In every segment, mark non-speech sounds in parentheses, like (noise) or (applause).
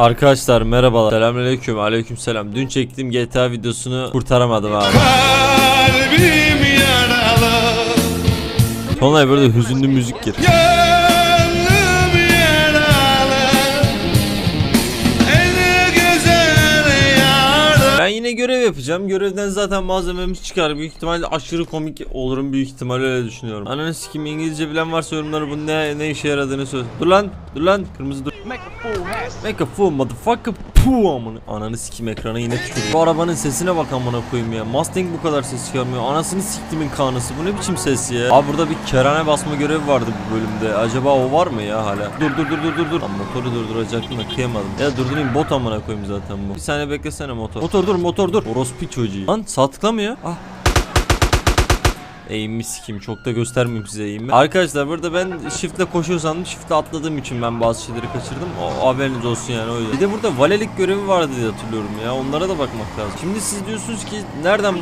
Arkadaşlar merhabalar. Selamünaleyküm. Aleykümselam. Dün çektiğim GTA videosunu kurtaramadım abi. Kalbim yaralı Sonra böyle hüzünlü müzik gir. Görev yapacağım. Görevden zaten malzememiz çıkar. Büyük ihtimalle aşırı komik olurum. Büyük ihtimalle öyle düşünüyorum. Ananı sikim İngilizce bilen varsa yorumlara bunun ne, ne işe yaradığını söyle. Dur lan. Dur lan. Kırmızı dur. Make a fool has. Make a fool motherfucker. Puh amına. Ananı sikim ekrana yine tükürüyor. Bu arabanın sesine bak amına koyayım ya. Mustang bu kadar ses çıkarmıyor. Anasını siktimin kanısı. Bu ne biçim ses ya? Abi burada bir kerane basma görevi vardı bu bölümde. Acaba o var mı ya hala? Dur dur dur dur dur dur. Lan motoru durduracaktım da kıyamadım. Ya durdurayım bot amına koyayım zaten bu. Bir saniye beklesene motor. Motor dur motor dur. Orospu çocuğu. Lan sağ tıklamıyor. Ah Eğimimi sikeyim çok da göstermeyeyim size eğimimi. Arkadaşlar burada ben shiftle koşuyor sandım. Shiftle atladığım için ben bazı şeyleri kaçırdım. O haberiniz olsun yani o yüzden. Bir de burada valelik görevi vardı diye hatırlıyorum ya. Onlara da bakmak lazım. Şimdi siz diyorsunuz ki nereden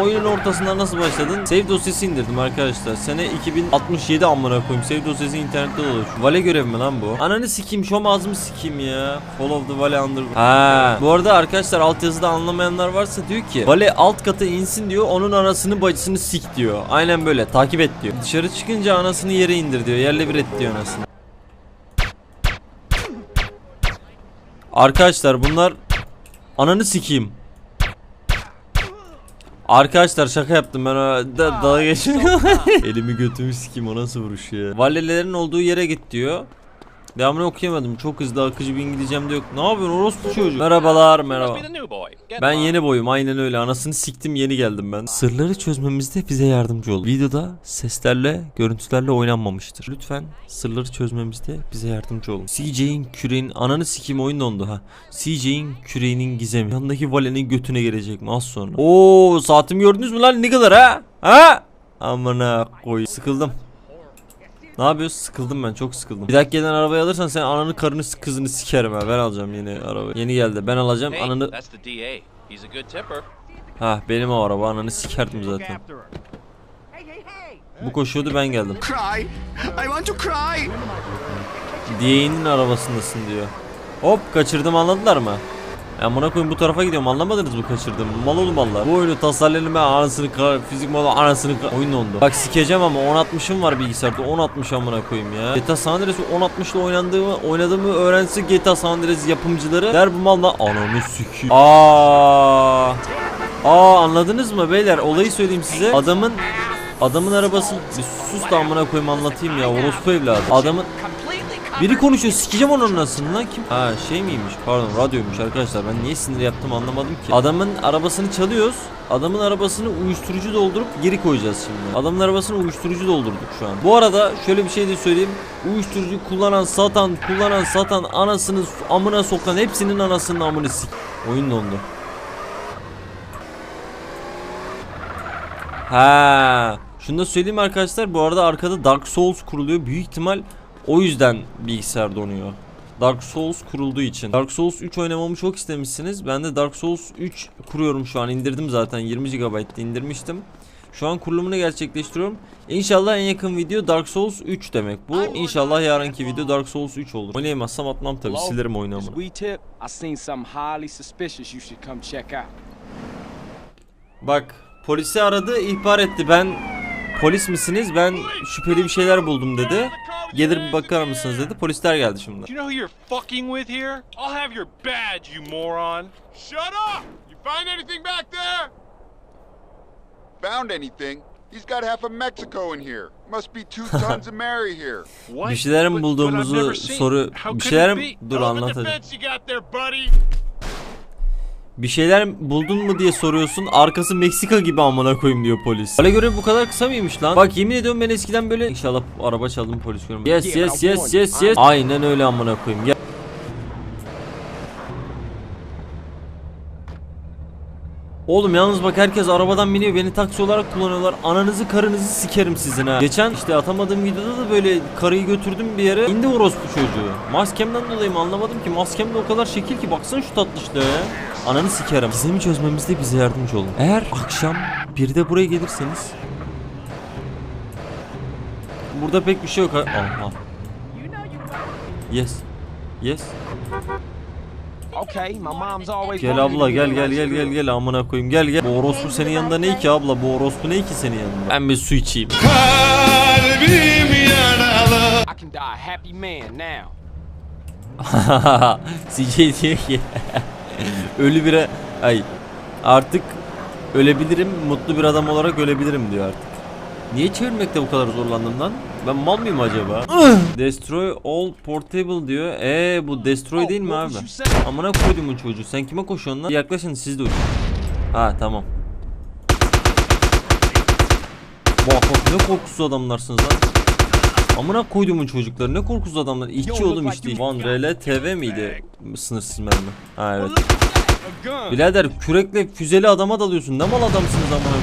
oyunun ortasından nasıl başladın? Save dosyası indirdim arkadaşlar. Sene 2067 amına koyayım. Save dosyası internette dolaşıyor. Vale görevi mi lan bu? Ananı sikeyim şom ağzımı sikeyim ya. Follow the vale under. Ha. Bu arada arkadaşlar altyazıda anlamayanlar varsa diyor ki vale alt kata insin diyor. Onun anasını bacısını sik diyor. Aynen böyle takip et diyor. Dışarı çıkınca anasını yere indir diyor. Yerle bir et diyor anasını. Arkadaşlar bunlar ananı sikeyim. Arkadaşlar şaka yaptım ben da, dalga geçiyorum. (laughs) Elimi götümü sikeyim o nasıl vuruş ya. Valilelerin olduğu yere git diyor. Devamını okuyamadım. Çok hızlı akıcı bir İngilizcem de yok. Ne yapıyorsun orospu çocuğu? Merhabalar merhaba. Ben yeni boyum aynen öyle anasını siktim yeni geldim ben. Sırları çözmemizde bize yardımcı olun. Videoda seslerle görüntülerle oynanmamıştır. Lütfen sırları çözmemizde bize yardımcı olun. CJ'in küreğin ananı sikim oyun dondu ha. CJ'in küreğinin gizemi. Yanındaki valenin götüne gelecek mi az sonra. Oo saatimi gördünüz mü lan ne kadar ha? Ha? Amına koy. Sıkıldım. Ne yapıyorsun? Sıkıldım ben çok sıkıldım. Bir dakika gelen arabayı alırsan sen ananı karını kızını sikerim ha. Ben alacağım yeni arabayı. Yeni geldi. Ben alacağım. Hey, Ananı. Ha benim o araba ananı sikerdim zaten. Bu koşuyordu ben geldim. Cry I want to cry DA'nin arabasındasın diyor. Hop kaçırdım anladılar mı? Ben buna koyayım bu tarafa gidiyorum. Anlamadınız mı kaçırdım? Mal oğlum valla Bu oyunu tasarlayanın ben anasını kar- fizik modu anasını kar- oyun dondu. Bak sikeceğim ama 1060'ım var bilgisayarda. 1060 amına koyayım ya. GTA San Andreas'ı 1060 ile oynandığımı oynadığımı öğrense GTA San Andreas yapımcıları. Der bu mal lan ananı sikeyim. Aa. Aa anladınız mı beyler? Olayı söyleyeyim size. Adamın Adamın arabası bir sus da amına koyayım anlatayım ya orospu evladı. Adamın biri konuşuyor sikeceğim onun anasını lan kim? Ha şey miymiş pardon radyoymuş arkadaşlar ben niye sinir yaptım anlamadım ki. Adamın arabasını çalıyoruz. Adamın arabasını uyuşturucu doldurup geri koyacağız şimdi. Adamın arabasını uyuşturucu doldurduk şu an. Bu arada şöyle bir şey de söyleyeyim. Uyuşturucu kullanan satan kullanan satan anasını amına sokan hepsinin anasının amını sik. Oyun dondu. Ha. Şunu da söyleyeyim arkadaşlar. Bu arada arkada Dark Souls kuruluyor. Büyük ihtimal o yüzden bilgisayar donuyor. Dark Souls kurulduğu için. Dark Souls 3 oynamamı çok istemişsiniz. Ben de Dark Souls 3 kuruyorum şu an. indirdim zaten 20 GB'de indirmiştim. Şu an kurulumunu gerçekleştiriyorum. İnşallah en yakın video Dark Souls 3 demek bu. İnşallah yarınki video Dark Souls 3 olur. Oynayamazsam atmam tabi This oynamını. Bak polisi aradı ihbar etti ben polis misiniz ben şüpheli bir şeyler buldum dedi. Gelir bir bakar mısınız dedi polisler geldi şimdi. You know who you're fucking with here? I'll have your badge, you moron. Shut up! You find anything back there? found anything. He's got half of Mexico in here. Must be two (laughs) tons of Mary here. What? Bir şeyler mi But- bulduğumuzu soru- bir could şeyler it mi- be? dur Open anlatacağım. Bir şeyler buldun mu diye soruyorsun arkası Meksika gibi amına koyayım diyor polis. Öyle göre bu kadar kısa mıymış lan? Bak yemin ediyorum ben eskiden böyle İnşallah araba çaldım polis görmüyor. Yes yes yes yes yes. Aynen öyle amına koyayım. Ya. Oğlum yalnız bak herkes arabadan biniyor beni taksi olarak kullanıyorlar. Ananızı karınızı sikerim sizin ha. Geçen işte atamadığım videoda da böyle karıyı götürdüm bir yere. İndi orospu çocuğu. Maskemden dolayı mı anlamadım ki. Maskem o kadar şekil ki baksana şu tatlışlığa ya. Ananı sikerim. Gizemi çözmemizde bize yardımcı olun. Eğer akşam bir de buraya gelirseniz Burada pek bir şey yok. ha- Aha. Yes. Yes. Gel abla gel gel gel gel gel amına koyayım gel gel. Bu orospu senin yanında ne ki abla? Bu orospu ne ki senin yanında? Ben bir su içeyim. Kalbim yaralı. I can die a happy man now. (laughs) CJ diyor ki (laughs) ölü bire ay artık ölebilirim mutlu bir adam olarak ölebilirim diyor artık. Niye çevirmekte bu kadar zorlandım lan? Ben mal mıyım acaba? Destroy all portable diyor. Ee bu destroy değil mi abi? Amına koyduğumun çocuğu. Sen kime koşuyorsun lan? Yaklaşın siz de uçun. Ha tamam. Bak bak ne korkusuz adamlarsınız lan. Amına koyduğumun çocukları ne korkusuz adamlar. İşçi oğlum işte. Van RL TV miydi? Sınırsız mermi. Ha evet. Birader kürekle füzeli adama dalıyorsun. Ne mal adamsınız amına.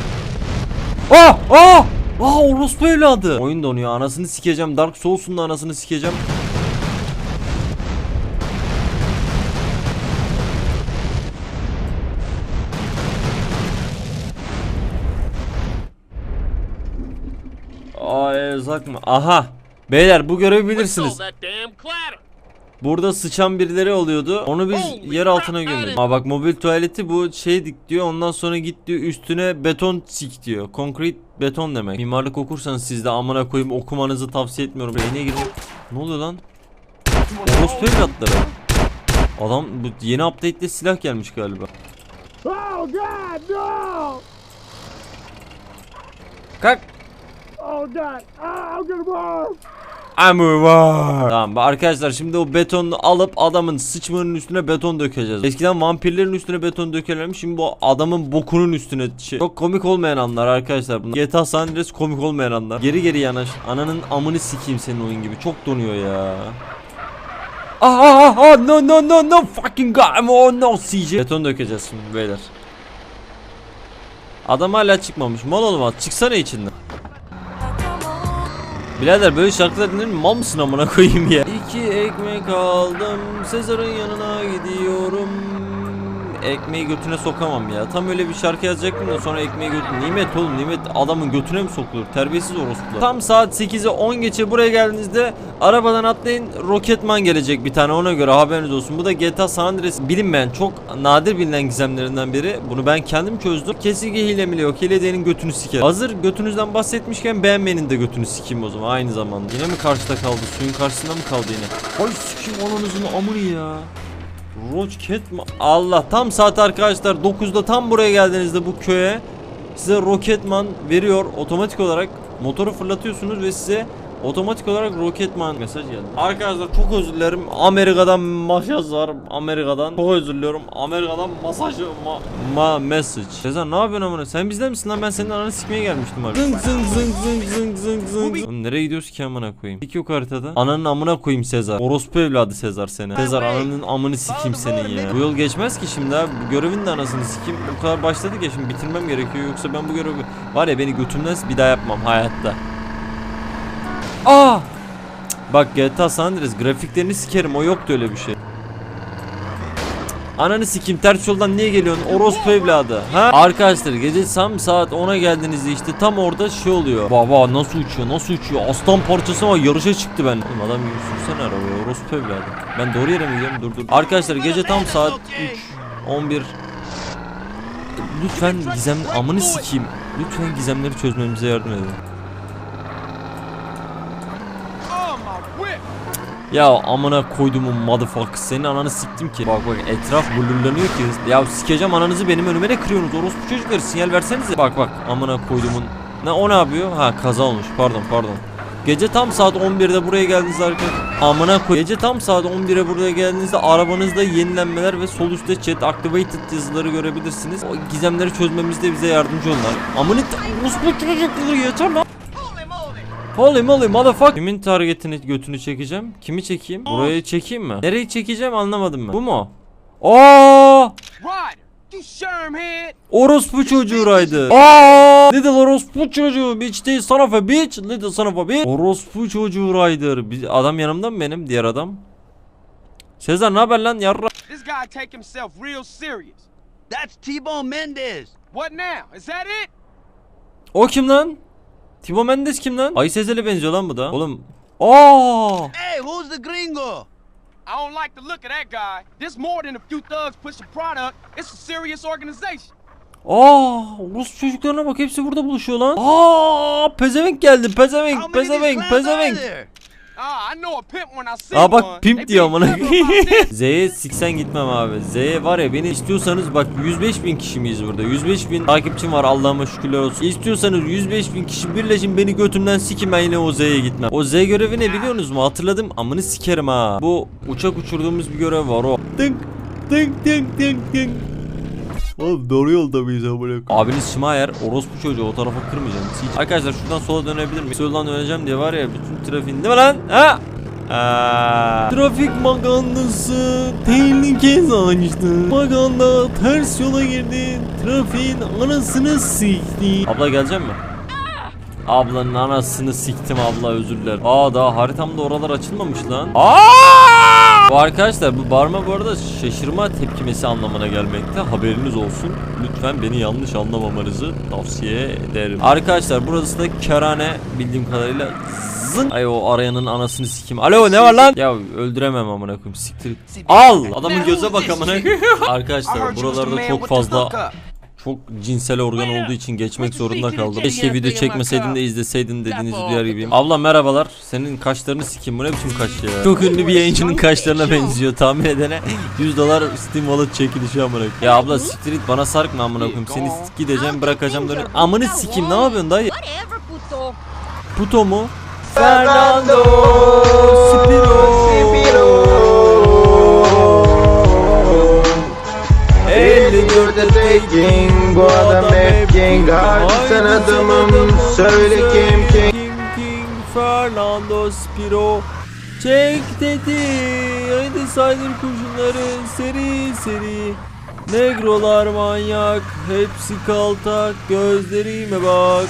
Ah! Ah! Ah orospu evladı. Oyun donuyor. Anasını sikeceğim. Dark Souls'un da anasını sikeceğim. Aa erzak mı? Aha. Beyler bu görevi bilirsiniz. Burada sıçan birileri oluyordu. Onu biz yer altına gömdük. Aa bak mobil tuvaleti bu şey dik diyor. Ondan sonra git diyor üstüne beton sik diyor. Concrete beton demek. Mimarlık okursanız siz de amına koyayım okumanızı tavsiye etmiyorum. Beynine girin. Ne oluyor lan? Orospu evlatları. Adam bu yeni update'te silah gelmiş galiba. Oh god no! Kalk. Oh god. I'm gonna var. Tamam arkadaşlar şimdi o betonu alıp adamın sıçmanın üstüne beton dökeceğiz. Eskiden vampirlerin üstüne beton dökerlermiş. Şimdi bu adamın bokunun üstüne şey. Çok komik olmayan anlar arkadaşlar bunlar. GTA San Andreas komik olmayan anlar. Geri geri yanaş. Ananın amını sikeyim senin oyun gibi. Çok donuyor ya. Ah ah ah ah no no no no fucking god oh no CJ. Beton dökeceğiz şimdi beyler. Adam hala çıkmamış. Mal olmaz. Çıksana içinden. Birader böyle şarkılar dinler mi? Mal mısın amına koyayım ya? İki ekmek aldım. Sezar'ın yanına gidiyorum. Ekmeği götüne sokamam ya. Tam öyle bir şarkı yazacaktım da sonra ekmeği götüne. Nimet oğlum nimet adamın götüne mi sokulur? Terbiyesiz orospular. Tam saat 8'e 10 geçe buraya geldiğinizde arabadan atlayın. Roketman gelecek bir tane ona göre haberiniz olsun. Bu da GTA San Andreas bilinmeyen çok nadir bilinen gizemlerinden biri. Bunu ben kendim çözdüm. Kesinlikle hile mi yok. Hile götünü siker. Hazır götünüzden bahsetmişken beğenmeyenin de götünü sikeyim o zaman aynı zamanda. Yine mi karşıda kaldı? Suyun karşısında mı kaldı yine? Ay sikeyim ananızın amını ya. Roket mi? Allah tam saat arkadaşlar 9'da tam buraya geldiğinizde bu köye size Roketman veriyor otomatik olarak motoru fırlatıyorsunuz ve size otomatik olarak Roketman mesaj geldi. Arkadaşlar çok özür dilerim. Amerika'dan mesaj var. Amerika'dan. Çok özür diliyorum. Amerika'dan masaj ma, ma message. Sezer ne yapıyorsun amına? Sen bizden misin lan? Ben senin ananı sikmeye gelmiştim abi. Zıng zıng zıng zıng zıng zıng zıng. Oğlum nereye gidiyoruz ki amına koyayım? Tik yok haritada. Ananın amına koyayım Sezar. Orospu evladı Sezar seni. Sezar ananın amını sikeyim senin ya. Bu yol geçmez ki şimdi abi. Bu görevin de anasını sikeyim. Bu kadar başladık ya şimdi bitirmem gerekiyor. Yoksa ben bu görevi var ya beni götümden bir daha yapmam hayatta. Aa! Bak GTA San Andreas grafiklerini sikerim o yoktu öyle bir şey. Ananı sikeyim ters yoldan niye geliyorsun? Orospu evladı ha? Arkadaşlar gece tam saat 10'a geldiğinizde işte tam orada şey oluyor. Baba nasıl uçuyor nasıl uçuyor? Aslan parçası var yarışa çıktı ben. Oğlum adam gibi sürsene arabaya orospu evladı. Ben doğru yere mi gidiyorum? Dur dur. Arkadaşlar gece tam saat 3 11 Lütfen gizem amını sikeyim. Lütfen gizemleri çözmemize yardım edin Ya amına koydumun motherfucker senin ananı siktim ki. Bak bak etraf blurlanıyor ki. Ya sikeceğim ananızı benim önüme ne kırıyorsunuz orospu çocukları sinyal versenize. Bak bak amına koydumun. Ne o ne yapıyor? Ha kaza olmuş pardon pardon. Gece tam saat 11'de buraya geldiğinizde arkadaşlar amına koy. Gece tam saat 11'e buraya geldiğinizde arabanızda yenilenmeler ve sol üstte chat activated yazıları görebilirsiniz. O gizemleri çözmemizde bize yardımcı olurlar. Amına orospu çocukları yeter lan. Holy moly motherfucker. Kimin targetini götünü çekeceğim? Kimi çekeyim? Burayı çekeyim mi? Nereyi çekeceğim anlamadım ben. Bu mu? Aa! Orospu çocuğu Ryder. Aa! Little orospu çocuğu. Bitch değil son of a bitch. Little son of a bitch. Orospu çocuğu. Bir- Adam yanımda mı benim? Diğer adam. Sezar ne haber lan yarra? This guy take himself real serious. That's T-Bone Mendez. What now? Is that it? O kim lan? Tibo Mendes kim lan? Ay Sezel'e benziyor lan bu da. Oğlum. Aa! Hey, who's the gringo? I don't like the look of that guy. This more than a few thugs pushing product. It's a serious organization. Aa, Rus çocuklarına bak hepsi burada buluşuyor lan. Aa, pezevenk geldi. Pezevenk, pezevenk, pezevenk. Ah, Aa bak pimp diyor amına. (laughs) Z'ye siksen gitmem abi. Z'ye var ya beni istiyorsanız bak 105 bin kişi miyiz burada? 105 bin takipçim var Allah'ıma şükürler olsun. İstiyorsanız 105 bin kişi birleşin beni götümden sikin ben yine o Z'ye gitmem. O Z görevi ne biliyorsunuz mu? Hatırladım amını sikerim ha. Bu uçak uçurduğumuz bir görev var o. Tınk tınk tınk tınk tınk. Oğlum doğru yolda mıyız amına Abiniz Şimayer orospu çocuğu o tarafa kırmayacağım. Hiç. Arkadaşlar şuradan sola dönebilir miyim? Soldan döneceğim diye var ya bütün trafiğin değil mi lan? Ha? Aa, trafik magandası tehlike saçtı. Maganda ters yola girdi. Trafiğin anasını sikti. Abla gelecek mi? Ablanın anasını siktim abla özür dilerim. Aa daha haritamda oralar açılmamış lan. Aa! Bu arkadaşlar bu bağırma bu arada şaşırma tepkimesi anlamına gelmekte. Haberiniz olsun. Lütfen beni yanlış anlamamanızı tavsiye ederim. Arkadaşlar burası da kerane bildiğim kadarıyla zın. Ay o arayanın anasını sikim. Alo ne var lan? Ya öldüremem amına koyayım siktir. Al. Adamın göze bak amına. Arkadaşlar buralarda çok fazla çok cinsel organ olduğu için geçmek zorunda kaldım. Keşke video çekmeseydim de izleseydin dediğinizi duyar gibiyim. Abla merhabalar. Senin kaşlarını sikeyim bu ne biçim kaş ya? Çok ünlü bir yayıncının kaşlarına benziyor. Tahmin edene (laughs) 100 dolar Steam Wallet çekilişi amına koyayım. Ya abla siktir git bana sarkma amına koyayım. Seni gideceğim bırakacağım dönüp. Amını sikeyim ne yapıyorsun dayı? Puto. Puto mu? Fernando Spiro 54'te tekin bu adam hep king. Hadi sen adamım söyle kim king. King? Fernando Spiro. Çek dedi Haydi saydır kurşunları seri seri. Negrolar manyak Hepsi kaltak Gözlerime bak.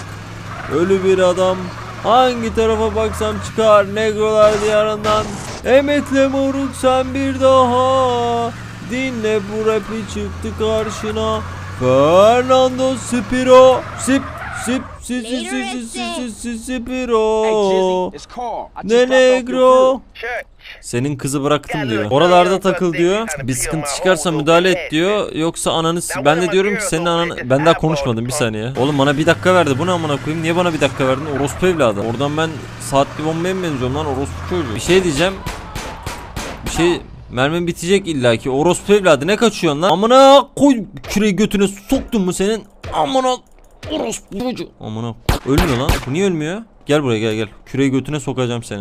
Ölü bir adam. Hangi tarafa baksam çıkar Negrolar diyarından. Emekle moruk sen bir daha Dinle bu rapi çıktı karşına. Fernando Spiro. Sip sip sip sip sip sip sip sip Spiro. Ne negro? Senin kızı bıraktım diyor. Oralarda takıl diyor. Bir sıkıntı çıkarsa müdahale et diyor. Yoksa ananı ben de diyorum ki senin anan ben daha konuşmadım bir saniye. Oğlum bana bir dakika verdi. Bu ne amına koyayım? Niye bana bir dakika verdin? Orospu evladı. Oradan ben saatli bombaya mı benziyorum lan orospu çocuğu? Bir şey diyeceğim. Bir şey Mermin bitecek illaki. Orospu evladı ne kaçıyorsun lan? Amına koy küreği götüne soktun mu senin? Amına orospu çocuğu. Amına ölmüyor lan. Bu niye ölmüyor? Gel buraya gel gel. Küreği götüne sokacağım seni.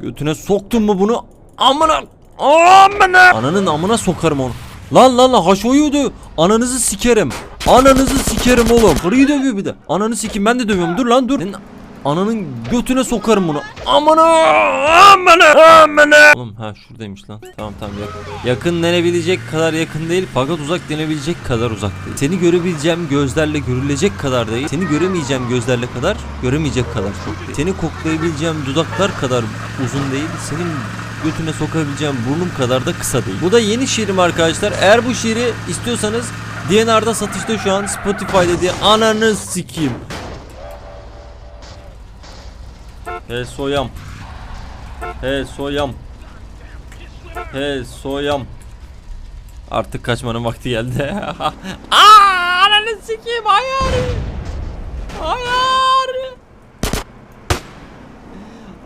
Götüne soktun mu bunu? Amına amına Ananın amına sokarım onu. Lan lan lan haşoyuydu. Ananızı sikerim. Ananızı sikerim oğlum. Karıyı dövüyor bir de. Ananı sikim ben de dövüyorum. Dur lan dur. Senin ananın götüne sokarım bunu. Amına amına amına. Oğlum ha şuradaymış lan. Tamam tamam yakın. Yakın denebilecek kadar yakın değil fakat uzak denebilecek kadar uzak değil. Seni görebileceğim gözlerle görülecek kadar değil. Seni göremeyeceğim gözlerle kadar göremeyecek kadar çok değil. Seni koklayabileceğim dudaklar kadar uzun değil. Senin götüne sokabileceğim burnum kadar da kısa değil. Bu da yeni şiirim arkadaşlar. Eğer bu şiiri istiyorsanız DNR'da satışta şu an Spotify'da diye ananı sikeyim. He soyam. He soyam. He soyam. Artık kaçmanın vakti geldi. (laughs) Aa, ananı sikeyim ayar. Ayar.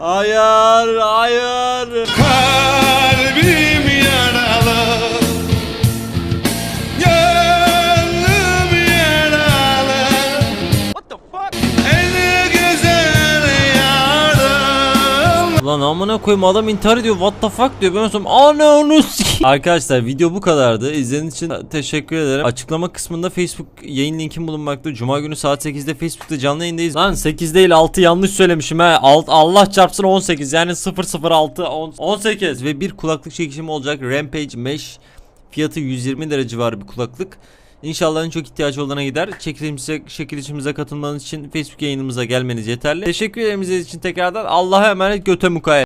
Ayar, ayar. Kalbim amına koyayım adam intihar ediyor what the fuck diyor ben sonra ananı sikeyim. (laughs) Arkadaşlar video bu kadardı İzlediğiniz için teşekkür ederim Açıklama kısmında Facebook yayın linkim bulunmakta Cuma günü saat 8'de Facebook'ta canlı yayındayız Lan 8 değil 6 yanlış söylemişim he Alt, Allah çarpsın 18 yani 006 on- 18 Ve bir kulaklık çekişimi olacak Rampage Mesh Fiyatı 120 lira civarı bir kulaklık İnşallah en çok ihtiyaç olana gider. Çekilişimize, çekilişimize katılmanız için Facebook yayınımıza gelmeniz yeterli. Teşekkür ederim için tekrardan. Allah'a emanet göte mukayyet.